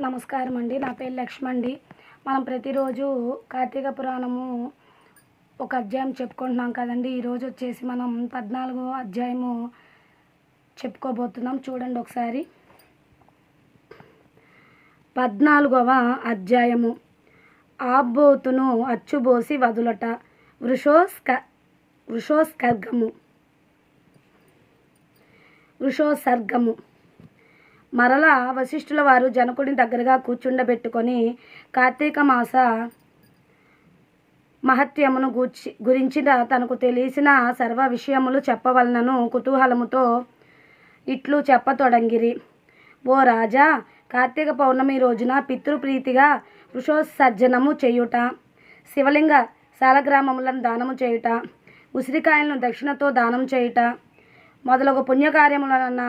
నమస్కారం అండి నా పేరు లక్ష్మి అండి మనం ప్రతిరోజు కార్తీక పురాణము ఒక అధ్యాయం చెప్పుకుంటున్నాం కదండి. ఈరోజు వచ్చేసి మనం పద్నాలుగో అధ్యాయము చెప్పుకోబోతున్నాం. చూడండి ఒకసారి. పద్నాలుగవ అధ్యాయము. ఆబోతును అచ్చుబోసి వదులట. వృషోస్క వృషోస్కర్గము. వృషోసర్గము మరలా వశిష్ఠుల వారు జనకుడిని దగ్గరగా కూర్చుండబెట్టుకొని కార్తీక మాస మహత్యమును గూర్చి గురించిన తనకు తెలిసిన సర్వ విషయములు చెప్పవలనను కుతూహలముతో ఇట్లు చెప్పతొడంగిరి. ఓ రాజా కార్తీక పౌర్ణమి రోజున పితృప్రీతిగా వృషోత్సర్జనము చేయుట శివలింగ శాలగ్రామములను దానము చేయుట ఉసిరికాయలను దక్షిణతో దానం చేయుట మొదలగు పుణ్యకార్యములన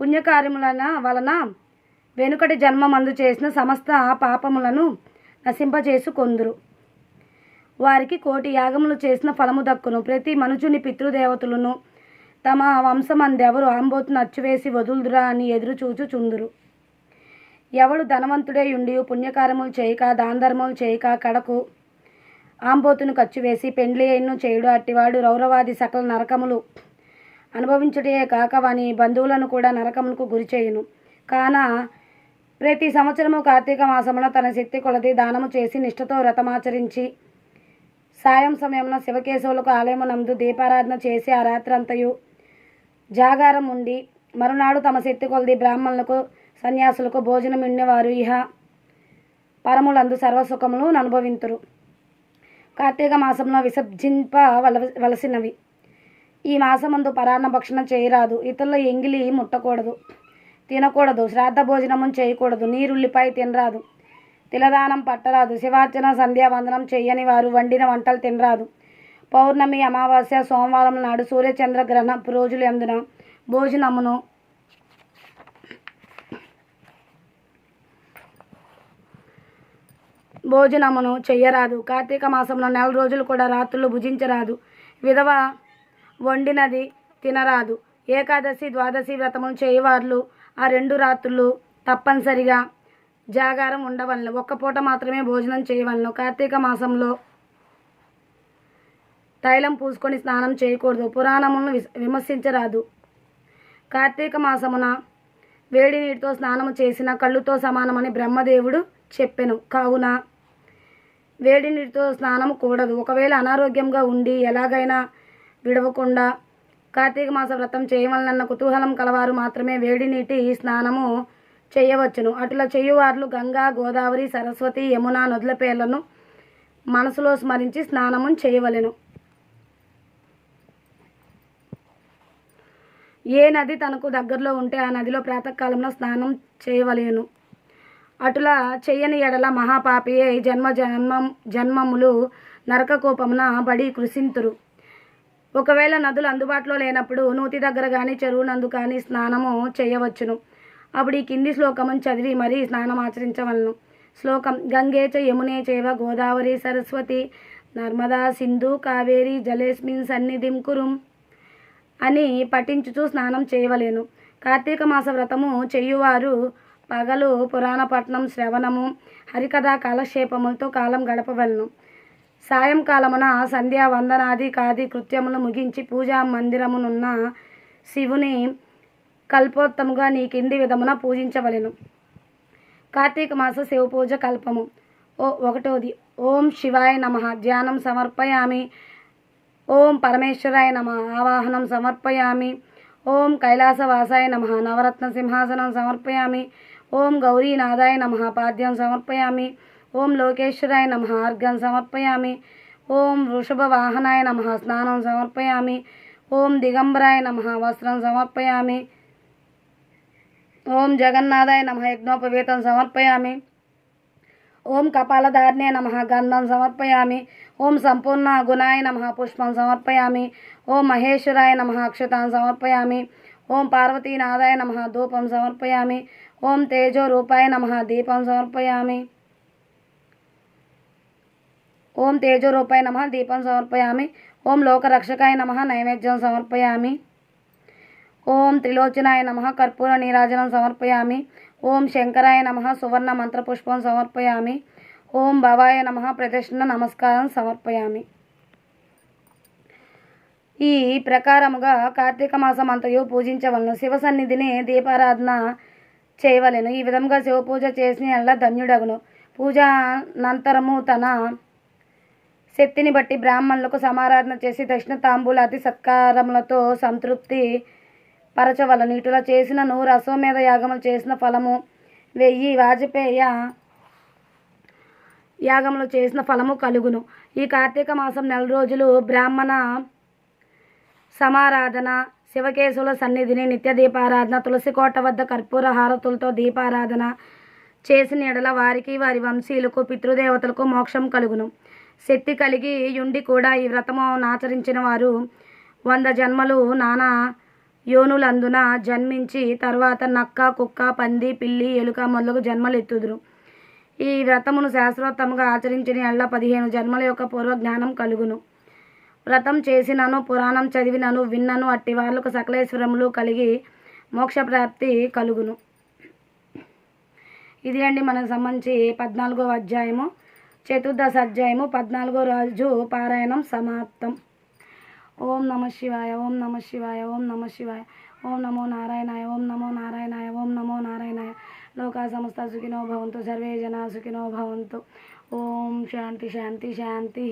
పుణ్యకార్యములన వలన వెనుకటి జన్మమందు చేసిన సమస్త పాపములను నశింపచేసు కొందురు. వారికి కోటి యాగములు చేసిన ఫలము దక్కును. ప్రతి మనుషుని పితృదేవతలను తమ వంశమందెవరు ఆంబోతును అచ్చువేసి వదులుదురా అని ఎదురు చూచు చుందురు. ఎవడు ధనవంతుడే ఉండి పుణ్యకార్యములు చేయక దానధర్మములు చేయక కడకు ఆంబోతును ఖర్చు వేసి పెండ్లి అయిను చేయుడు. అట్టివాడు రౌరవాది సకల నరకములు అనుభవించుటే కాక వాని బంధువులను కూడా నరకములకు గురి చేయును. కాన ప్రతి సంవత్సరము కార్తీక మాసమున తన శక్తి కొలది దానము చేసి నిష్ఠతో వ్రతమాచరించి సాయం సమయంలో శివకేశవులకు ఆలయమునందు దీపారాధన చేసి ఆ రాత్రంతయు జాగారం ఉండి మరునాడు తమ శక్తి కొలది బ్రాహ్మణులకు సన్యాసులకు భోజనం ఉండేవారు ఇహ పరములందు సర్వసుఖములు అనుభవింతురు. కార్తీక మాసంలో విసర్జింప వల వలసినవి. ఈ మాసమందు పరాన్న భక్షణ చేయరాదు. ఇతరుల ఎంగిలి ముట్టకూడదు. తినకూడదు. శ్రాద్ధ భోజనము చేయకూడదు. నీరుల్లిపాయ తినరాదు. తిలదానం పట్టరాదు. శివార్చన సంధ్యావందనం చేయని వారు వండిన వంటలు తినరాదు. పౌర్ణమి అమావాస్య సోమవారం నాడు సూర్యచంద్ర గ్రహణ రోజులు ఎందున భోజనమును భోజనమును చెయ్యరాదు. కార్తీక మాసంలో నెల రోజులు కూడా రాత్రులు భుజించరాదు. విధవ వండినది తినరాదు. ఏకాదశి ద్వాదశి వ్రతములు చేయవార్లు. ఆ రెండు రాత్రులు తప్పనిసరిగా జాగారం ఉండవలను. ఒక్క పూట మాత్రమే భోజనం చేయవలను. కార్తీక మాసంలో తైలం పూసుకొని స్నానం చేయకూడదు. పురాణములను విమర్శించరాదు. కార్తీక మాసమున వేడి నీటితో స్నానము చేసిన కళ్ళుతో సమానమని బ్రహ్మదేవుడు చెప్పెను. కావున వేడి నీటితో స్నానం కూడదు. ఒకవేళ అనారోగ్యంగా ఉండి ఎలాగైనా విడవకుండా కార్తీక మాస వ్రతం చేయవలనన్న కుతూహలం కలవారు మాత్రమే వేడి నీటి స్నానము చేయవచ్చును. అటుల చేయువార్లు గంగా గోదావరి సరస్వతి యమున నదుల పేర్లను మనసులో స్మరించి స్నానము చేయవలెను. ఏ నది తనకు దగ్గరలో ఉంటే ఆ నదిలో ప్రాతకాలంలో స్నానం చేయవలెను. అటులా చెయ్యని ఎడల మహాపాపియే జన్మ జన్మం జన్మములు నరకకోపమున బడి కృషింతురు ఒకవేళ నదులు అందుబాటులో లేనప్పుడు నూతి దగ్గర కానీ చెరువు నందు కానీ స్నానము చేయవచ్చును. అప్పుడు ఈ కింది శ్లోకమును చదివి మరీ స్నానం ఆచరించవలను. శ్లోకం గంగే చ యమునే చేవ గోదావరి సరస్వతి నర్మదా సింధు కావేరి జలేస్మిన్ సన్నిధిం కురుం అని పఠించుతూ స్నానం చేయవలేను. కార్తీక మాస వ్రతము చేయువారు పగలు పురాణపట్నం శ్రవణము హరికథ కాలక్షేపములతో కాలం గడపవలను. సాయంకాలమున సంధ్యా వందనాది కాది కృత్యములు ముగించి పూజా మందిరమునున్న శివుని కల్పోత్తముగా నీ కింది విధమున పూజించవలెను. కార్తీక మాస శివ పూజ కల్పము. ఓ ఒకటోది ఓం శివాయ నమ. ధ్యానం సమర్పయామి. ఓం పరమేశ్వరాయ నమ. ఆవాహనం సమర్పయామి. ఓం కైలాసవాసాయ నమ. నవరత్న సింహాసనం సమర్పయామి. ఓం గౌరీనాథాయ నమ. పాద్యం సమర్పయామి. ఓం లోకేశ్వరాయ నమ అర్ఘ్యం సమర్పయామి ఓం వృషభవాహనాయ నమ స్నానం సమర్పయామి ఓం దిగంబరాయ నమ వస్త్రం సమర్పయామి ఓం జగన్నాథాయ నమ యజ్ఞోపవీతం సమర్పయామి ఓం కపాలధార్ణే నమ గంధం సమర్పయామి ఓం సంపూర్ణ గుణాయ నమ పుష్పం సమర్పయామి ఓం మహేశ్వరాయ నమ అక్షతాన్ సమర్పయామి ఓం పార్వతీనాథాయ నమ ధూపం సమర్పయామి ఓం తేజో రూపాయ నమ దీపం సమర్పయామి ఓం తేజోరూపాయ నమ దీపం సమర్పయామి. ఓం లోకరక్షకాయ నమ నైవేద్యం సమర్పయామి. ఓం త్రిలోచనాయ నమ కర్పూర నీరాజనం సమర్పయామి. ఓం శంకరాయ నమ సువర్ణ మంత్రపుష్పం సమర్పయామి. ఓం భవాయ నమ ప్రదక్షిణ నమస్కారం సమర్పయామి. ఈ ప్రకారముగా కార్తీక మాసం అంతయు పూజించవలను. శివ సన్నిధిని దీపారాధన చేయవలెను. ఈ విధంగా శివ పూజ చేసిన ధన్యుడగును. పూజ అనంతరము తన శక్తిని బట్టి బ్రాహ్మణులకు సమారాధన చేసి దక్షిణ తాంబూలాది సత్కారములతో సంతృప్తి పరచవలను. ఇటులా చేసిన నూరు అశ్వమేధ యాగములు చేసిన ఫలము వెయ్యి. వాజపేయ యాగములు చేసిన ఫలము కలుగును. ఈ కార్తీక మాసం నెల రోజులు బ్రాహ్మణ సమారాధన శివకేశవుల సన్నిధిని నిత్య దీపారాధన తులసి కోట వద్ద కర్పూర హారతులతో దీపారాధన చేసిన ఎడల వారికి వారి వంశీయులకు పితృదేవతలకు మోక్షం కలుగును. శక్తి కలిగి ఉండి కూడా ఈ వ్రతము ఆచరించిన వారు వంద జన్మలు నానా యోనులందున జన్మించి తర్వాత నక్క కుక్క పంది పిల్లి ఎలుక మొదలగు జన్మలు ఎత్తుదురు. ఈ వ్రతమును శాస్త్రోత్తముగా ఆచరించిన ఎళ్ళ పదిహేను జన్మల యొక్క పూర్వ జ్ఞానం కలుగును. వ్రతం చేసినను పురాణం చదివినను విన్నను అట్టి వాళ్ళకు సకలేశ్వరములు కలిగి మోక్షప్రాప్తి కలుగును. ఇది అండి మనకు సంబంధించి పద్నాలుగో అధ్యాయము. చతుర్దశ అధ్యాయము పద్నాలుగో రోజు పారాయణం సమాప్తం. ఓం నమ శివాయ ఓం నమ శివాయ ఓం నమ శివాయ ఓం నమో నారాయణాయ ఓం నమో నారాయణాయ ఓం నమో నారాయణాయ. లోకా సమస్త సుఖినో భవంతు సర్వే జనా సుఖినో భవంతు. ఓం శాంతి శాంతి శాంతి.